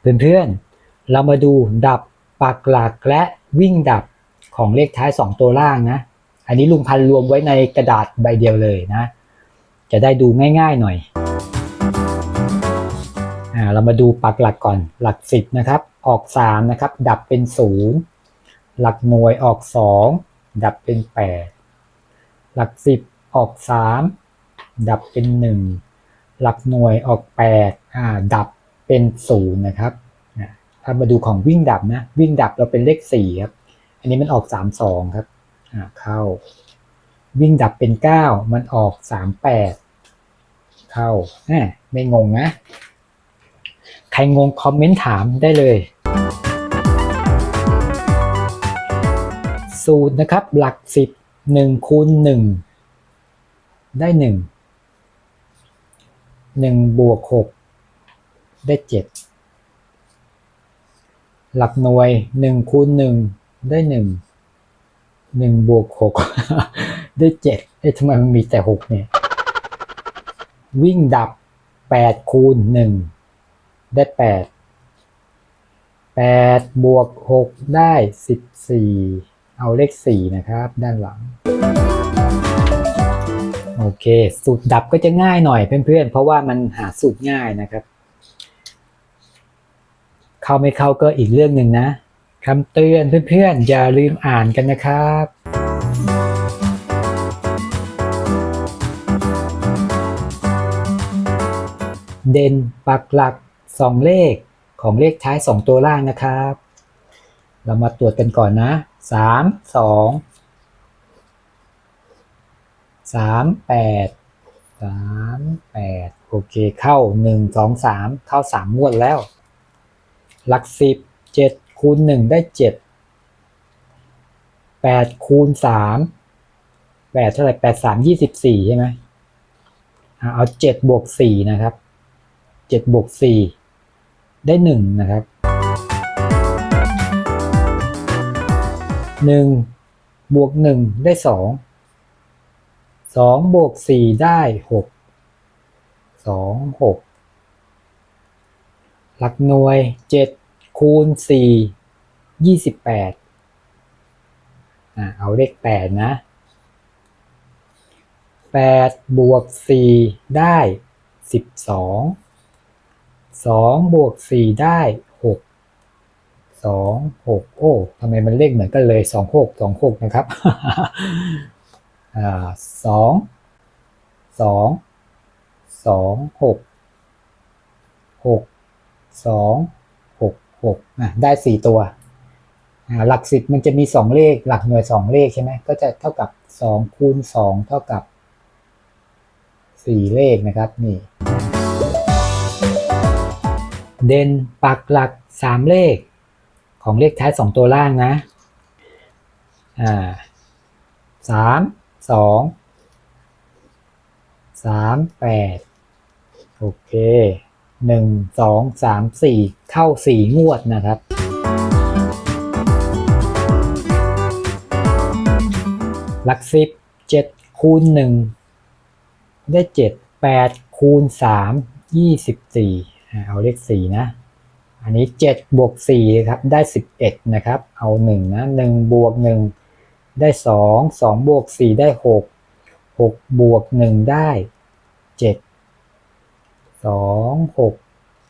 เพื่อนๆ เรามาดูดับปักหลักและวิ่งดับของเลขท้าย 2 ตัวล่างนะ อันนี้ลุงพันรวมไว้ในกระดาษใบเดียวเลยนะ จะได้ดูง่ายๆหน่อยอ่าเรามาดูปักหลักก่อนหลัก 10 นะครับ ออก 3 นะครับ ดับเป็น 0 หลักหน่วยออก 2 ดับเป็น 8 หลัก 10 ออก 3 ดับเป็น 1 หลักหน่วยออก8อ่าดับ เป็น0นย์นะครับถ้ามาดูของวิ่งดับนะ วิ่งดับเราเป็นเลข4ครับ อันนี้มันออก3 2ครับเข้า วิ่งดับเป็น9มันออก3 8เข้าแมไม่งงนะ ใครงงคอมเมนต์ถามได้เลยสูตรนะครับ หลัก10 1คูณ1ได้1 1บวก6 ได้ 7 หลักหน่วย1คูณ1ได้ 1 1บวก6 ได้ 7เอ๊ะทำไมมันมีแต่ 6 เนี่ย วิ่งดับ 8 คูณ 1 ได้ 8 8 บวก 6 ได้ 14 เอาเลข 4 นะครับ ด้านหลังโอเค สูตรดับก็จะง่ายหน่อยเพื่อนๆ เพราะว่ามันหาสูตรง่ายนะครับ เข้าไม่เข้าก็อีกเรื่องหนึ่งนะคำเตือนเพื่อนๆ อย่าลืมอ่านกันนะครับ เด่นปักหลัก 2 เลขของเลขท้าย 2 ตัวล่างนะครับ เรามาตรวจกันก่อนนะ 3 2 3 8 3 8 โอเคเข้า 1 2 3 เข้า 3 งวดแล้ว หลัก10 7คูณ1ได้7 8คูณ3 8เท่าไหร่8 3 24ใช่ไหมอะเอา7บวก4นะครับ7บวก4ได้1นะครับ1บวก1ได้2 2บวก4ได้6 2 6หลักหน่วย7 คูณ4 28อ่าเอาเลข8นะ8บวก4ได้12 2บวก4ได้6 2 6โอ้ทำไมมันเลขเหมือนกันเลย2 6 2 6นะครับอ่าสองสองสองหกหกสอง หกหกอะได้สี่ตัว หลักสิบมันจะมีสองเลข หลักหน่วยสองเลขใช่ไหมก็จะเท่ากับสองคูณสองเท่ากับสี่เลขนะครับนี่ เด่นปักหลักสามเลข ของเลขท้ายสองตัวล่างนะอ่าสามสองสามแปดโอเค หนึ่งสองสามสี่เข้าสี่งวดนะครับ ลักสิบเจ็ดคูณหนึ่งได้เจ็ดแปดคูณสามยี่สิบสี่เอาเลขสี่นะ อันนี้เจ็ดบวกสี่ครับได้สิบเอ็ดนะครับ เอาหนึ่งนะหนึ่งบวกหนึ่งได้สองสองบวกสี่ได้หกหกบวกหนึ่งได้เจ็ด สองหก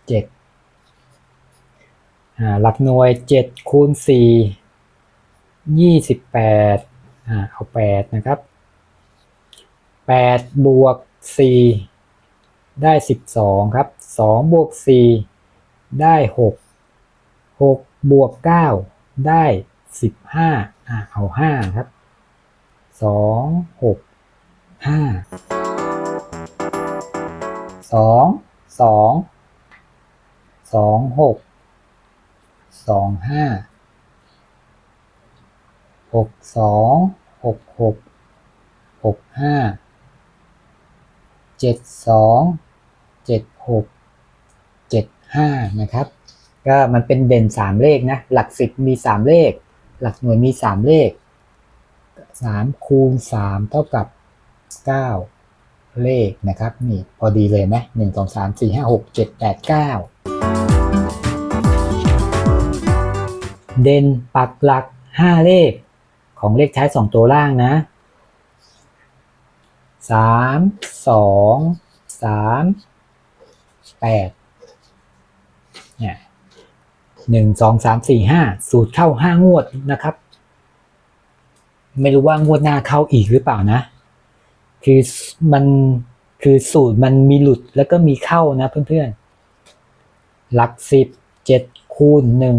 เจ็ดอ่าหลักหน่วยเจ็ดคูณสี่ยี่สิบแปดอ่าเอาแปดนะครับแปดบวกสี่ได้สิบสองครับสองบวกสี่ได้หกหกบวกเก้าได้สิบห้าอ่าเอาห้าครับสองหกห้าสอง สองสองหกสองห้าหกสองหกหกหกห้าเจ็ดสองเจ็ดหกเจ็ดห้านะครับ ก็มันเป็นเด่นสามเลขนะ หลักสิบมีสามเลข หลักหน่วยมีสามเลขสามคูณสามเท่ากับเก้า เลขนะครับนี่พอดีเลยไหมหนึ่งสองสามสี่ห้าหกเจ็ดแปดเก้าเด่นปักหลักห้าเลข ของเลขท้ายสองตัวล่างนะสามสองสามแปดเนี่ยหนึ่งสองสามสี่ห้าสูตรเข้าห้างวดนะครับ ไม่รู้ว่างวดหน้าเข้าอีกหรือเปล่านะ คือมันคือสูตรมันมีหลุดแล้วก็มีเข้านะเพื่อนๆ หลักสิบเจ็ดคูณหนึ่ง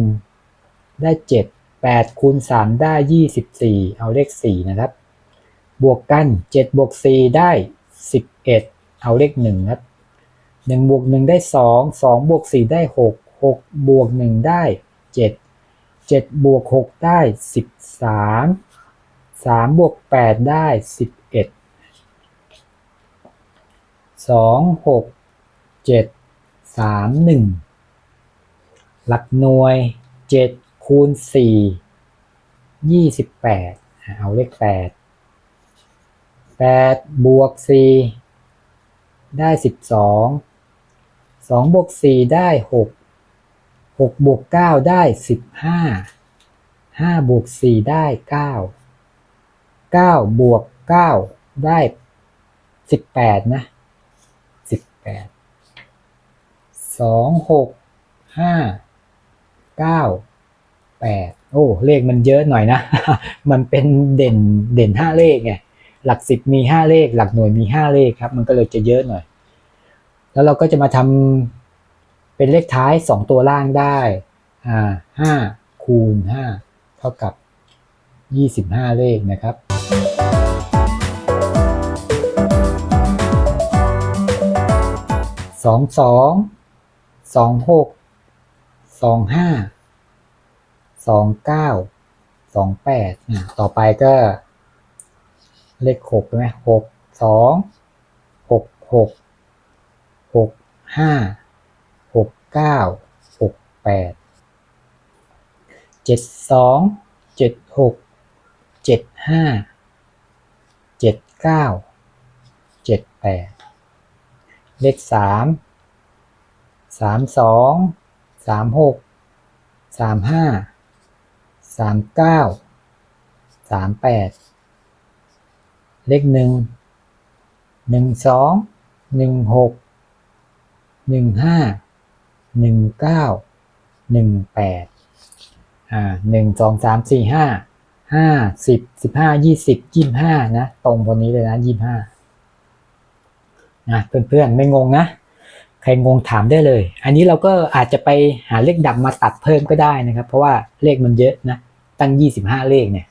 ได้เจ็ดแปดคูณสามได้ยี่สิบสี่เอาเลขสี่นะครับ บวกกันเจ็ดบวกสี่ได้สิบเอ็ดเอาเลขหนึ่งครับหนึ่งบวกหนึ่งได้สองสองบวกสี่ได้หกหกบวกหนึ่งได้เจ็ดเจ็ดบวกหกได้สิบสามสามบวกแปดได้สิบเอ็ด สองหกเจ็ดสามหนึ่งหลักหน่วยเจ็ดคูณสี่ยี่สิบแปดเอาเลขแปดแปดบวกสี่ได้สิบสองสองบวกสี่ได้หกหกบวกเก้าได้สิบห้าห้าบวกสี่ได้เก้าเก้าบวกเก้าได้สิบแปดนะ แปดสองหกห้าเก้าแปดโอ้เลขมันเยอะหน่อยนะ มันเป็นเด่นเด่นห้าเลขไงหลักสิบมีห้าเลข หลักหน่วยมีห้าเลขครับ มันก็เลยจะเยอะหน่อย แล้วเราก็จะมาทำเป็นเลขท้ายสองตัวล่างได้อ่าห้าคูณห้าเท่ากับยี่สิบห้าเลขนะครับ สองสองสองหกสองห้าสองเก้าสองแปดต่อไปก็ เลขหกใช่ไหมหกสองหกหกหกห้าหกเก้าหกแปดเจ็ดสองเจ็ดหกเจ็ดห้าเจ็ดเก้าเจ็ดแปด เลขสามสามสองสามหกสามห้าสามเก้าสามแปดเลขหนึ่งหนึ่งสองหนึ่งหกหนึ่งห้าหนึ่งเก้าหนึ่งแปดอ่าหนึ่งสองสามสี่ห้าห้าสิบสิบห้ายี่สิบยี่ห้านะ ตรงตัวนี้เลยนะยี่ห้า นะเพื่อนๆไม่งงนะ ใครงงถามได้เลย อันนี้เราก็อาจจะไปหาเลขดับมาตัดเพิ่มก็ได้นะครับ เพราะว่าเลขมันเยอะนะ ตั้ง 25 เลขเนี่ย